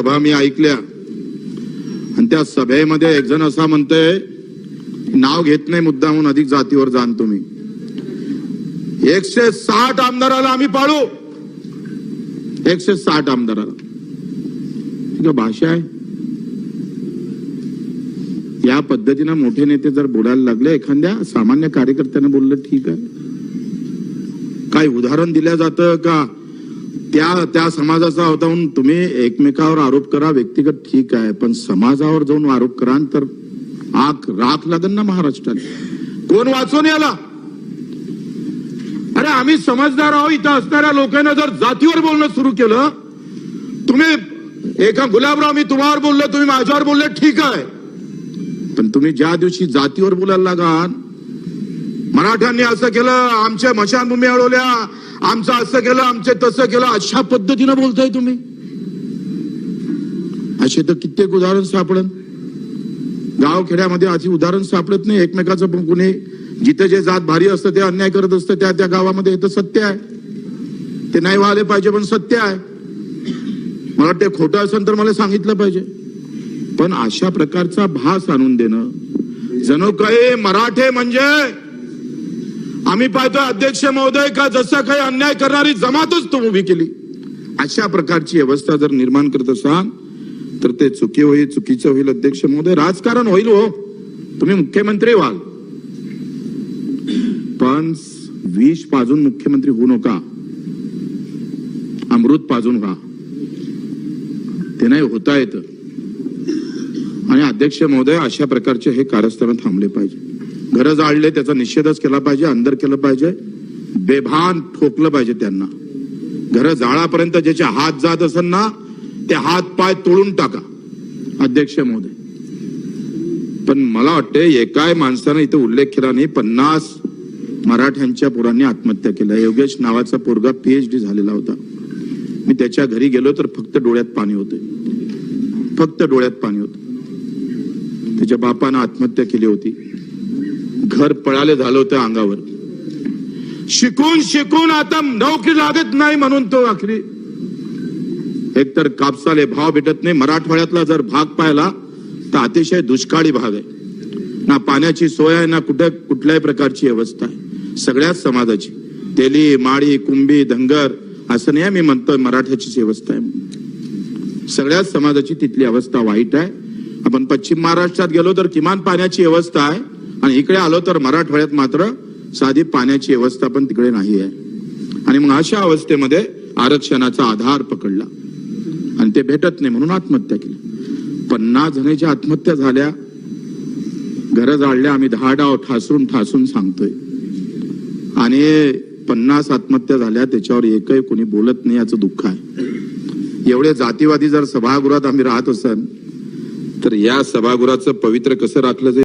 सभा मी ऐकल्या. आणि त्या सभेमध्ये एक जण असा म्हणतोय नाव घेत नाही मुद्दा म्हणून अधिक जातीवर जाण तुम्ही. एकशे साठ आमदाराला आम्ही पाळू. एकशे साठ आमदाराला. भाषा आहे. या पद्धतीनं मोठे नेते जर बोलायला लागले एखाद्या सामान्य कार्यकर्त्यानं बोललं ठीक आहे. काय उदाहरण दिलं जातं का? त्या त्या समाजाचा होता म्हणून तुम्ही एकमेकावर आरोप करा व्यक्तिगत ठीक आहे पण समाजावर जाऊन आरोप करा तर आख राख लागन ना महाराष्ट्रात. कोण वाचून याला? अरे आम्ही समजदार आहोत इथं असणाऱ्या लोकांना जर जातीवर बोलणं सुरू केलं तुम्ही एका गुलाबराव मी तुम्हावर बोललो तुम्ही माझ्यावर बोलले ठीक आहे. पण तुम्ही ज्या दिवशी जातीवर बोलायला लागा मराठ्यांनी असं केलं आमच्या मशानभूमी अडवल्या आमचं असं केलं आमचे तसं केलं अशा पद्धतीनं बोलताय तुम्ही. असे तर कित्येक उदाहरण सापडन. गाव खेड्यामध्ये अशी उदाहरण सापडत नाही एकमेकाचं पण कुणी जिथे जे जात भारी असतं ते अन्याय करत असतं त्या त्या गावामध्ये हे तर सत्य आहे. ते नाही व्हायला पाहिजे पण सत्य आहे. मला वाटतं खोटं असेल तर मला सांगितलं पाहिजे. पण अशा प्रकारचा भास आणून देणं जणू काही मराठे म्हणजे आम्ही पाहतोय अध्यक्ष महोदय का जसा काही अन्याय करणारी जमातच तो उभी केली. अशा प्रकारची व्यवस्था जर निर्माण करत असाल तर ते चुकी होईल चुकीचं होईल अध्यक्ष महोदय. राजकारण होईल हो. तुम्ही मुख्यमंत्री व्हाल. पण विष पाजून मुख्यमंत्री होऊ नका. अमृत पाजून व्हा. ते नाही होता येत. आणि अध्यक्ष महोदय अशा प्रकारचे हे कारस्थान थांबले पाहिजे. घरं जाळले त्याचा निषेधच केला पाहिजे अंदर केलं पाहिजे. बेभान ठोकलं पाहिजे त्यांना. घरं जाळापर्यंत ज्याचे हात जात असेल ना ते हात पाय तोडून टाका. अध्यक्ष महोदय. पण मला वाटते एकाय माणसानं इथे उल्लेख केला नाही पन्नास मराठ्यांच्या पोरांनी आत्महत्या केल्या योगेश नावाचा पोरगा पीएचडी झालेला होता. मी त्याच्या घरी गेलो तर फक्त डोळ्यात पाणी होते. फक्त डोळ्यात पाणी होतं. त्याच्या बापानं आत्महत्या केली होती. घर पळाले झालं होतं अंगावर. शिकून शिकून आता नोकरी लागत नाही म्हणून तो आखरी. एकतर कापसाले भाव भेटत नाही मराठवाड्यातला जर भाग पाहिला तर अतिशय दुष्काळी भाग आहे. ना पाण्याची सोय आहे ना कुठे कुठल्याही प्रकारची व्यवस्था आहे. सगळ्याच समाजाची. तेली माळी कुंभी धनगर असं नाही मी म्हणतोय मराठ्याचीच व्यवस्था आहे. सगळ्याच समाजाची तिथली अवस्था वाईट आहे. आपण पश्चिम महाराष्ट्रात गेलो तर किमान पाण्याची व्यवस्था आहे. आणि इकडे आलो तर मराठवाड्यात मात्र साधी पाण्याची व्यवस्था पण तिकडे नाही आहे. आणि मग अशा अवस्थेमध्ये आरक्षणाचा आधार पकडला. आणि ते भेटत नाही म्हणून आत्महत्या केली. पन्नास जणांच्या आत्महत्या झाल्या. घर जाळल्या. आम्ही दहा डाव ठासून ठासून सांगतोय. आणि पन्नास आत्महत्या झाल्या. त्याच्यावर एकही कोणी बोलत नाही याचं दुःख आहे. एवढे जातीवादी जर सभागृहात आम्ही राहत असाल तर या सभागृहाचं पवित्र कसं राखलं जाईल?